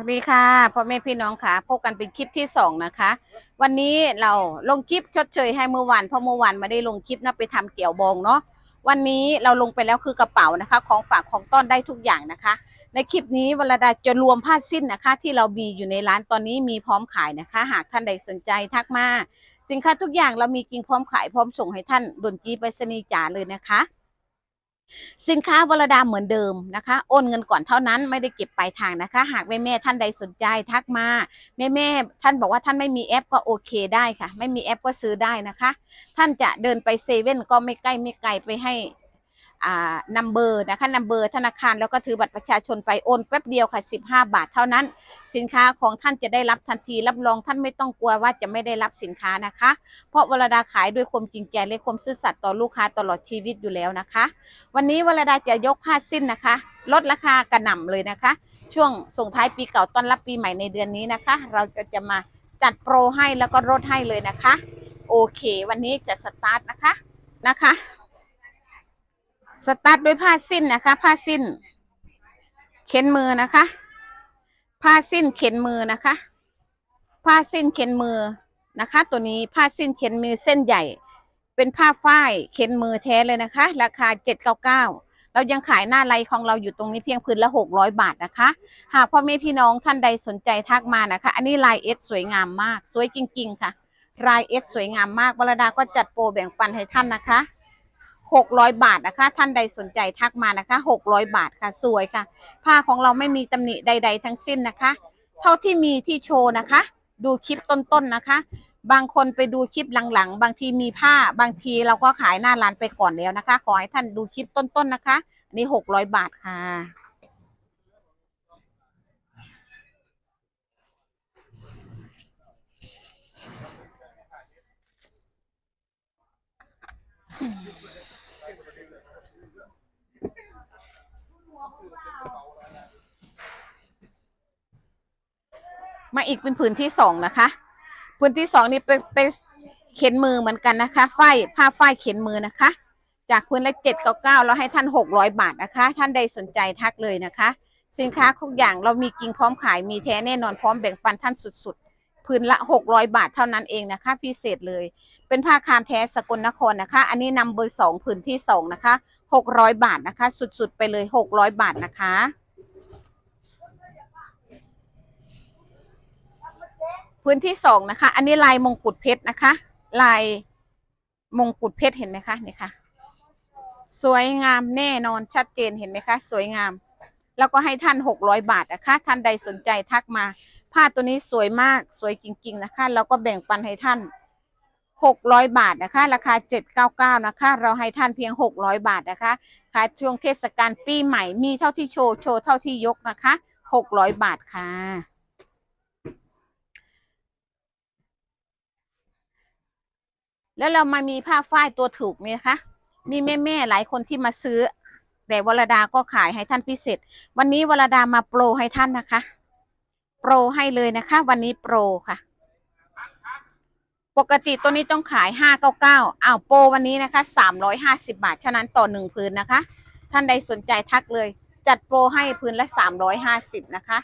สวัสดีค่ะพ่อแม่พี่น้องค่ะพบกันเป็นคลิปที่สองนะคะ วันนี้เราลงคลิปชดเชยให้เมื่อวานเพราะเมื่อวานไม่ได้ลงคลิปนะไปทำเกี่ยวบองเนาะวันนี้เราลงไปแล้วคือกระเป๋านะคะ ของฝากของต้อนได้ทุกอย่างนะคะ ในคลิปนี้วลาดาจะรวมผ้าสิ้นนะคะ ที่เรามีอยู่ในร้านตอนนี้มีพร้อมขายนะคะ หากท่านใดสนใจทักมาสินค้าทุกอย่างเรามีจริงพร้อมขายพร้อมส่งให้ท่านดนจีไปรษณีย์จ๋าเลยนะคะ สินค้าวรดาเหมือนเดิมนะคะ โอนเงินก่อนเท่านั้นไม่ได้เก็บปลายทางนะคะ หากแม่แม่ท่านใดสนใจทักมาแม่แม่ท่านบอกว่าท่านไม่มีแอปก็โอเคได้ค่ะ ไม่มีแอปก็ซื้อได้นะคะ ท่านจะเดินไปเซเว่นก็ไม่ใกล้ไม่ไกลไปให้ นัมเบอร์นะคะนัมเบอร์ธนาคารแล้วก็ถือบัตรประชาชนไปโอนแป๊บเดียวค่ะ 15 บาทเท่านั้น สินค้าของท่านจะได้รับทันที รับรองท่านไม่ต้องกลัวว่าจะไม่ได้รับสินค้านะคะ เพราะวรดาขายด้วยความจริงใจและความซื่อสัตย์ต่อลูกค้าตลอดชีวิตอยู่แล้วนะคะ วันนี้วรดาจะยกผ้าสิ้นนะคะ ลดราคากระหน่ำเลยนะคะ ช่วงส่งท้ายปีเก่าต้อนรับปีใหม่ในเดือนนี้นะคะ เราก็จะมาจัดโปรให้แล้วก็ลดให้เลยนะคะ โอเค วันนี้จะสตาร์ทนะคะนะคะ สตาร์ทด้วยผ้าสิ้นนะคะ ผ้าสิ้น เข็นมือนะคะ ผ้าสิ้นเข็นมือนะคะ ผ้าสิ้นเข็นมือนะคะ ตัวนี้ผ้าสิ้นเข็นมือเส้นใหญ่ เป็นผ้าฝ้ายเข็นมือแท้เลยนะคะ ราคา799เก้าเก้าเรายังขายหน้าไลของเราอยู่ตรงนี้เพียงพื้นละ600บาทนะคะ หากพ่อแม่พี่น้องท่านใดสนใจทักมานะคะ อันนี้ลายเอสสวยงามมาก สวยจริง ๆ ค่ะลายเอสสวยงามมากวรดาก็จัดโปรแบ่งปันให้ท่านนะคะ 600 บาทนะคะ ท่านใดสนใจทักมานะคะ 600 บาทค่ะ สวยค่ะ ผ้าของเราไม่มีตำหนิใด ๆ ทั้งสิ้นนะคะ เท่าที่มีที่โชว์นะคะ ดูคลิปต้นๆนะคะ บางคนไปดูคลิปหลังๆ บางทีมีผ้าบางทีเราก็ขายหน้าร้านไปก่อนแล้วนะคะ ขอให้ท่านดูคลิปต้นๆนะคะอันนี่หกร้อยบาทค่ะ มาอีกเป็นผืนที่สองนะคะ ผืนที่สองนี่เป็นเป็นเข็นมือเหมือนกันนะคะฝ้ายผ้าฝ้ายเข็นมือนะคะ จากพื้นละเจ็ดเก้าเก้าเราให้ท่านหกร้อยบาทนะคะ ท่านใดสนใจทักเลยนะคะ สินค้าทุกอย่างเรามีกิงพร้อมขายมีแท้แน่นอนพร้อมแบ่งปันท่านสุดๆพื้นละหกร้อยบาทเท่านั้นเองนะคะ พิเศษเลย เป็นผ้าคามแท้สกลนครนะคะ อันนี้นำเบอร์สองพื้นที่สองนะคะหกร้อยบาทนะคะ สุดๆไปเลยหกร้อยบาทนะคะ พื้นที่สองนะคะ อันนี้ลายมงกุฎเพชรนะคะ ลายมงกุฎเพชรเห็นไหมคะนี่ค่ะ สวยงามแน่นอนชัดเจนเห็นไหมคะ สวยงาม แล้วก็ให้ท่านหกร้อยบาทนะคะ ท่านใดสนใจทักมา ผ้าตัวนี้สวยมากสวยจริง ๆ นะคะ แล้วก็แบ่งปันให้ท่านหกร้อยบาทนะคะ ราคาเจ็ดเก้าเก้านะคะ เราให้ท่านเพียงหกร้อยบาทนะคะขายช่วงเทศกาลปีใหม่มีเท่าที่โชว์โชว์เท่าที่ยกนะคะหกร้อยบาทค่ะ แล้วเรามามีผ้าฝ้ายตัวถูกไหมคะมีแม่ๆหลายคนที่มาซื้อ แต่วรดาก็ขายให้ท่านพิเศษ วันนี้วรดามาโปรให้ท่านนะคะ โปรให้เลยนะคะ วันนี้โปรค่ะ ปกติตัวนี้ต้องขายห้าเก้าเก้าอ้าวโปรวันนี้นะคะสามร้อยห้าสิบาทเท่านั้นต่อหนึ่งพื้นนะคะ ท่านใดสนใจทักเลย จัดโปรให้พื้นละสามร้อยห้าสิบนะคะ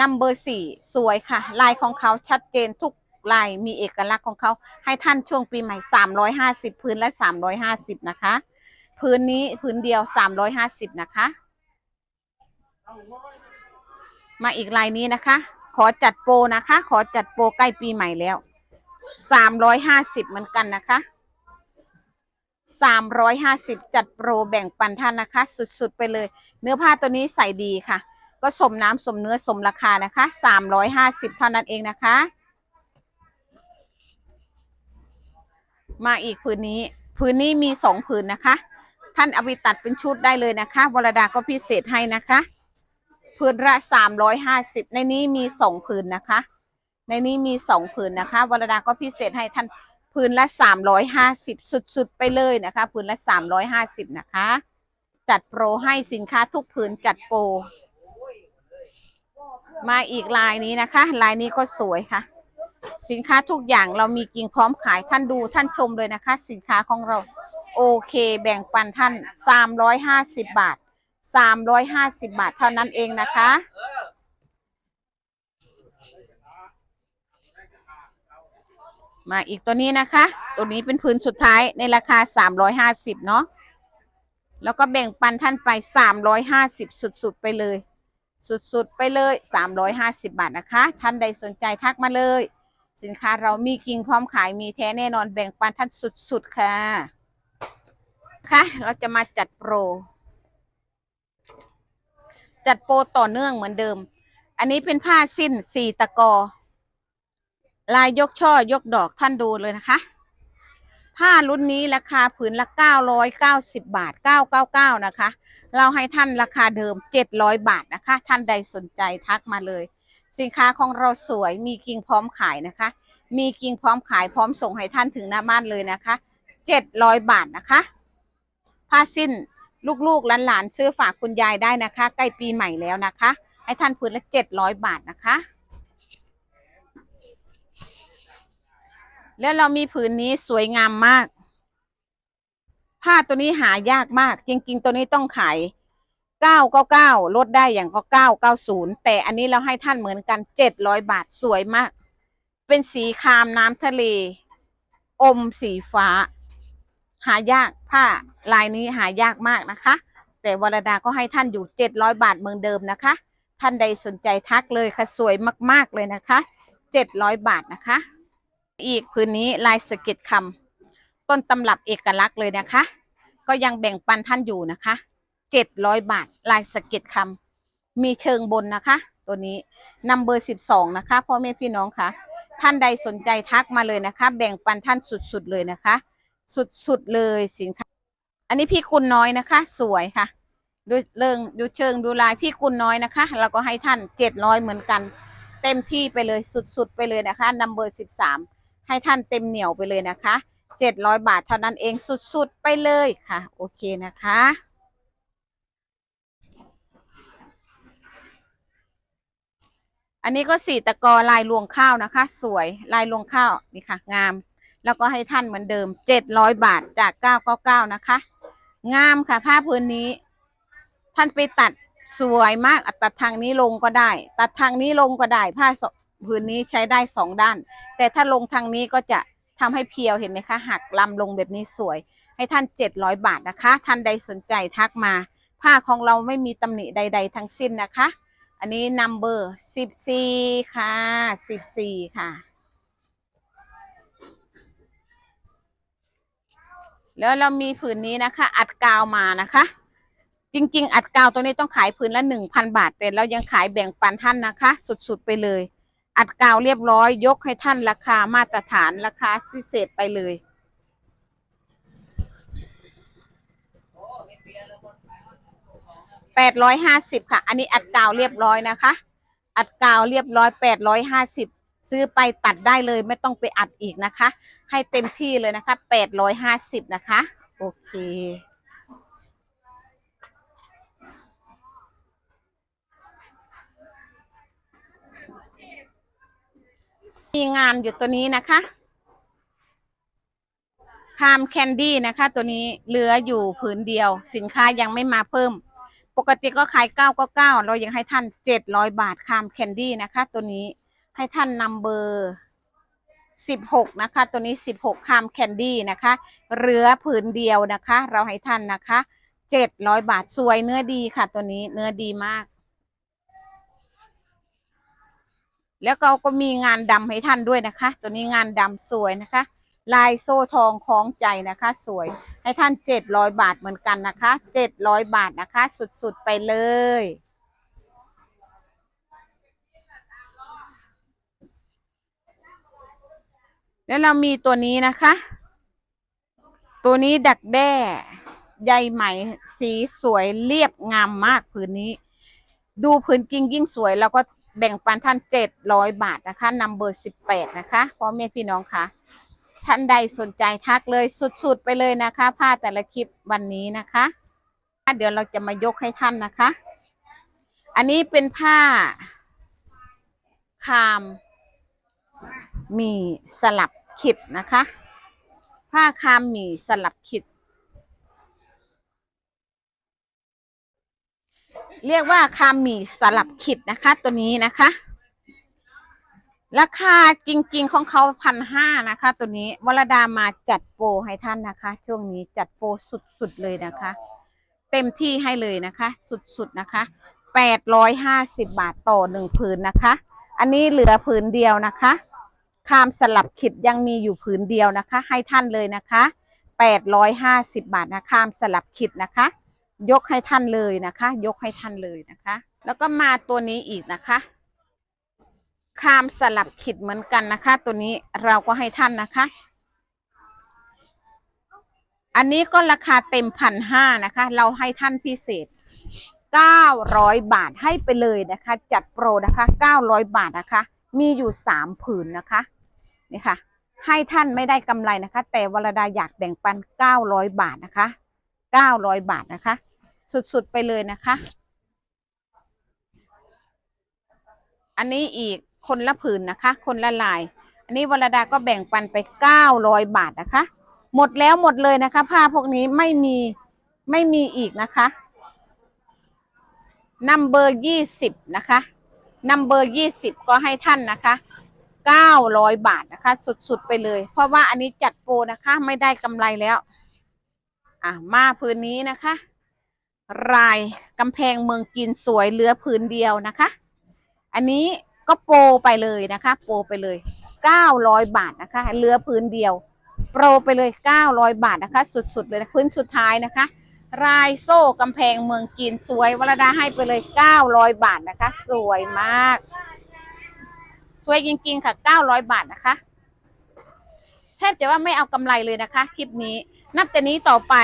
นัมเบอร์สี่สวยค่ะ ลายของเขาชัดเจนทุก ลายมีเอกลักษณ์ของเขาให้ท่านช่วงปีใหม่สามร้อยห้าสิบพื้นละสามร้อยห้าสิบนะคะ พื้นนี้พื้นเดียวสามร้อยห้าสิบนะคะ มาอีกลายนี้นะคะ ขอจัดโปรนะคะ ขอจัดโปรใกล้ปีใหม่แล้วสามร้อยห้าสิบเหมือนกันนะคะสามร้อยห้าสิบจัดโปรแบ่งปันท่านนะคะ สุดๆไปเลย เนื้อผ้าตัวนี้ใส่ดีค่ะ ก็สมน้ำสมเนื้อสมราคานะคะสามร้อยห้าสิบเท่านั้นเองนะคะ มาอีกผืนนี้ผืนนี้มีสองผืนนะคะ ท่านเอาไปตัดเป็นชุดได้เลยนะคะวรดาก็พิเศษให้นะคะผืนละสามร้อยห้าสิบในนี้มีสองผืนนะคะ ในนี้มีสองผืนนะคะวรดาก็พิเศษให้ท่านผืนละสามร้อยห้าสิบสุดๆไปเลยนะคะผืนละสามร้อยห้าสิบนะคะ จัดโปรให้สินค้าทุกผืนจัดโปรมาอีกลายนี้นะคะ ลายนี้ก็สวยค่ะ สินค้าทุกอย่างเรามีกิ่งพร้อมขายท่านดูท่านชมเลยนะคะ สินค้าของเรา โอเค แบ่งปันท่าน 350 บาท 350 บาทเท่านั้นเองนะคะ มาอีกตัวนี้นะคะ ตัวนี้เป็นพื้นสุดท้ายในราคา 350 เนาะแล้วก็แบ่งปันท่านไป 350 สุดสุดไปเลย สุดๆไปเลย 350 บาทนะคะ ท่านใดสนใจทักมาเลย สินค้าเรามีกิ่งพร้อมขายมีแท้แน่นอนแบ่งปันท่านสุดๆค่ะ ค่ะ เราจะมาจัดโปร จัดโปรต่อเนื่องเหมือนเดิม อันนี้เป็นผ้าสิ้นสี่ตะกอ ลายยกช่อยกดอกท่านดูเลยนะคะ ผ้ารุ่นนี้ราคาผืนละ990บาท999นะคะ เราให้ท่านราคาเดิม700บาทนะคะ ท่านใดสนใจทักมาเลย สินค้าของเราสวยมีกิ่งพร้อมขายนะคะ มีกิ่งพร้อมขายพร้อมส่งให้ท่านถึงหน้าบ้านเลยนะคะ700บาทนะคะผ้าสิ้นลูกๆหลานๆซื้อฝากคุณยายได้นะคะ ใกล้ปีใหม่แล้วนะคะ ให้ท่านผืนละ700บาทนะคะ แล้วเรามีผืนนี้สวยงามมาก ผ้าตัวนี้หายากมาก จริง ๆ ตัวนี้ต้องขาย 999ลดได้อย่างก็990แต่อันนี้เราให้ท่านเหมือนกัน700บาทสวยมาก เป็นสีครามน้ำทะเล อมสีฟ้า หายากผ้าลายนี้หายากมากนะคะ แต่วรดาก็ให้ท่านอยู่700บาทเหมือนเดิมนะคะ ท่านใดสนใจทักเลยค่ะสวยมาก ๆเลยนะคะ700บาทนะคะ อีกพื้นนี้ลายสเก็ดคำต้นตำรับเอกลักษณ์เลยนะคะ ก็ยังแบ่งปันท่านอยู่นะคะ 700บาท ลายสะเก็ดคำมีเชิงบนนะคะ ตัวนี้นัมเบอร์12นะคะพ่อแม่พี่น้องค่ะท่านใดสนใจทักมาเลยนะคะ แบ่งปันท่านสุดๆเลยนะคะ สุดๆเลยสินค้า อันนี้พี่กุลน้อยนะคะ สวยค่ะ ดูเรื่องดูเชิงดูลายพี่กุลน้อยนะคะ เราก็ให้ท่านเจ็ดร้อยเหมือนกัน เต็มที่ไปเลยสุดๆไปเลยนะคะนัมเบอร์สิบสามให้ท่านเต็มเหนียวไปเลยนะคะเจ็ดร้อยบาทเท่านั้นเองสุดๆไปเลยค่ะ โอเคนะคะ อันนี้ก็สีตะกอลายรวงข้าวนะคะ สวยลายรวงข้าวนี่ค่ะ งาม แล้วก็ให้ท่านเหมือนเดิมเจ็ดร้อยบาทจากเก้าเก้าเก้านะคะ งามค่ะผ้าพื้นนี้ ท่านไปตัดสวยมากตัดทางนี้ลงก็ได้ ตัดทางนี้ลงก็ได้ ผ้าสพื้นนี้ใช้ได้สองด้าน แต่ถ้าลงทางนี้ก็จะทำให้เพียวเห็นไหมคะหักลำลงแบบนี้สวย ให้ท่านเจ็ดร้อยบาทนะคะ ท่านใดสนใจทักมา ผ้าของเราไม่มีตำหนิใด ๆ ทั้งสิ้นนะคะ อันนี้นัมเบอร์สิบสี่ค่ะสิบสี่ค่ะ แล้วเรามีผืนนี้นะคะ อัดกาวมานะคะ จริง ๆ อัดกาวตัวนี้ต้องขายผืนละหนึ่งพันบาท แต่เรายังขายแบ่งปันท่านนะคะ สุดๆไปเลย อัดกาวเรียบร้อย ยกให้ท่านราคามาตรฐานราคาพิเศษไปเลย แปดร้อยห้าสิบค่ะ อันนี้อัดกาวเรียบร้อยนะคะ อัดกาวเรียบร้อยแปดร้อยห้าสิบซื้อไปตัดได้เลยไม่ต้องไปอัดอีกนะคะ ให้เต็มที่เลยนะคะแปดร้อยห้าสิบนะคะ โอเคมีงานอยู่ตัวนี้นะคะคามแคนดี้นะคะ ตัวนี้เหลืออยู่ผืนเดียว สินค้ายังไม่มาเพิ่ม ปกติก็ขาย999เก้าเรายังให้ท่าน700บาทคามแคนดี้นะคะ ตัวนี้ให้ท่านนำเบอร์16นะคะ ตัวนี้16คามแคนดี้นะคะเหลือผืนเดียวนะคะ เราให้ท่านนะคะ700บาทสวยเนื้อดีค่ะ ตัวนี้เนื้อดีมาก แล้วก็ก็มีงานดำให้ท่านด้วยนะคะ ตัวนี้งานดำสวยนะคะ ลายโซ่ทองคล้องใจนะคะ สวย ให้ท่านเจ็ดร้อยบาทเหมือนกันนะคะเจ็ดร้อยบาทนะคะ สุดๆไปเลย แล้วเรามีตัวนี้นะคะ ตัวนี้ดักแด้ใยไหมสีสวยเรียบงามมากผืนนี้ ดูผืนกิ่งยิ่งสวย แล้วก็แบ่งปันท่านเจ็ดร้อยบาทนะคะนำเบอร์สิบแปดนะคะพ่อแม่พี่น้องคะ ท่านใดสนใจทักเลยสุดๆไปเลยนะคะ ผ้าแต่ละคลิปวันนี้นะคะ เดี๋ยวเราจะมายกให้ท่านนะคะ อันนี้เป็นผ้า คาม มีสลับขิดนะคะ ผ้าคามมีสลับขิด เรียกว่าคามหมี่สลับขิดนะคะ ตัวนี้นะคะ ราคาจริงๆของเขาพันห้านะคะ ตัวนี้วรดามาจัดโปรให้ท่านนะคะ ช่วงนี้จัดโปรสุดๆเลยนะคะ เต็มที่ให้เลยนะคะ สุดๆนะคะแปดร้อยห้าสิบบาทต่อหนึ่งผืนนะคะ อันนี้เหลือผืนเดียวนะคะคามสลับขิดยังมีอยู่ผืนเดียวนะคะ ให้ท่านเลยนะคะแปดร้อยห้าสิบบาทนะคามสลับขิดนะคะ ยกให้ท่านเลยนะคะ ยกให้ท่านเลยนะคะ แล้วก็มาตัวนี้อีกนะคะ คามสลับขิดเหมือนกันนะคะ ตัวนี้เราก็ให้ท่านนะคะ อันนี้ก็ราคาเต็มพันห้านะคะ เราให้ท่านพิเศษเก้าร้อยบาทให้ไปเลยนะคะ จัดโปรนะคะเก้าร้อยบาทนะคะ มีอยู่สามผืนนะคะนี่ค่ะ ให้ท่านไม่ได้กำไรนะคะ แต่วรดาอยากแบ่งปันเก้าร้อยบาทนะคะเก้าร้อยบาทนะคะ สุดๆไปเลยนะคะ อันนี้อีก คนละผืนนะคะ คนละลาย อันนี้วรดาก็แบ่งปันไปเก้าร้อยบาทนะคะ หมดแล้วหมดเลยนะคะ ผ้าพวกนี้ไม่มีไม่มีอีกนะคะนัมเบอร์ยี่สิบนะคะนัมเบอร์ยี่สิบก็ให้ท่านนะคะเก้าร้อยบาทนะคะ สุดๆไปเลย เพราะว่าอันนี้จัดโปรนะคะ ไม่ได้กำไรแล้ว อะมาพื้นนี้นะคะ รายกำแพงเมืองกินสวยเหลือพื้นเดียวนะคะ อันนี้ ก็โปรไปเลยนะคะ โปรไปเลยเก้าร้อยบาทนะคะเหลือพื้นเดียว โปรไปเลย 900 บาทนะคะ สุดๆเลยนะพื้นสุดท้ายนะคะ รายโซ่กำแพงเมืองกินสวยวรดาให้ไปเลย 900 บาทนะคะ สวยมาก สวยจริงๆค่ะ 900 บาทนะคะแทบจะว่าไม่เอากำไรเลยนะคะ คลิปนี้ นับแต่นี้ต่อไป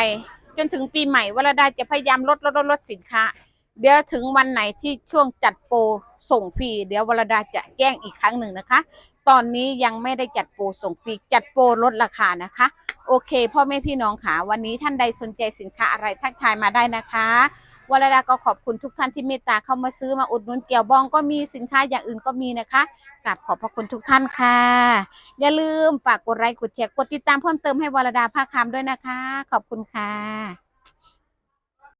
จนถึงปีใหม่วรดาจะพยายามลดลดลดลดสินค้า เดี๋ยวถึงวันไหนที่ช่วงจัดโปรส่งฟรีเดี๋ยววรดาจะแจ้งอีกครั้งหนึ่งนะคะ ตอนนี้ยังไม่ได้จัดโปรส่งฟรีจัดโปรลดราคานะคะ โอเค พ่อแม่พี่น้องค่ะวันนี้ท่านใดสนใจสินค้าอะไรทักทายมาได้นะคะวรดาก็ขอบคุณทุกท่านที่เมตตาเข้ามาซื้อมาอุดหนุนเกี่ยวบองก็มีสินค้าอย่างอื่นก็มีนะคะกราบขอบพระคุณทุกท่านค่ะ อย่าลืมฝากกดไลค์กดแชร์กดติดตามเพิ่มเติมให้วรดาภาคคำด้วยนะคะ ขอบคุณค่ะ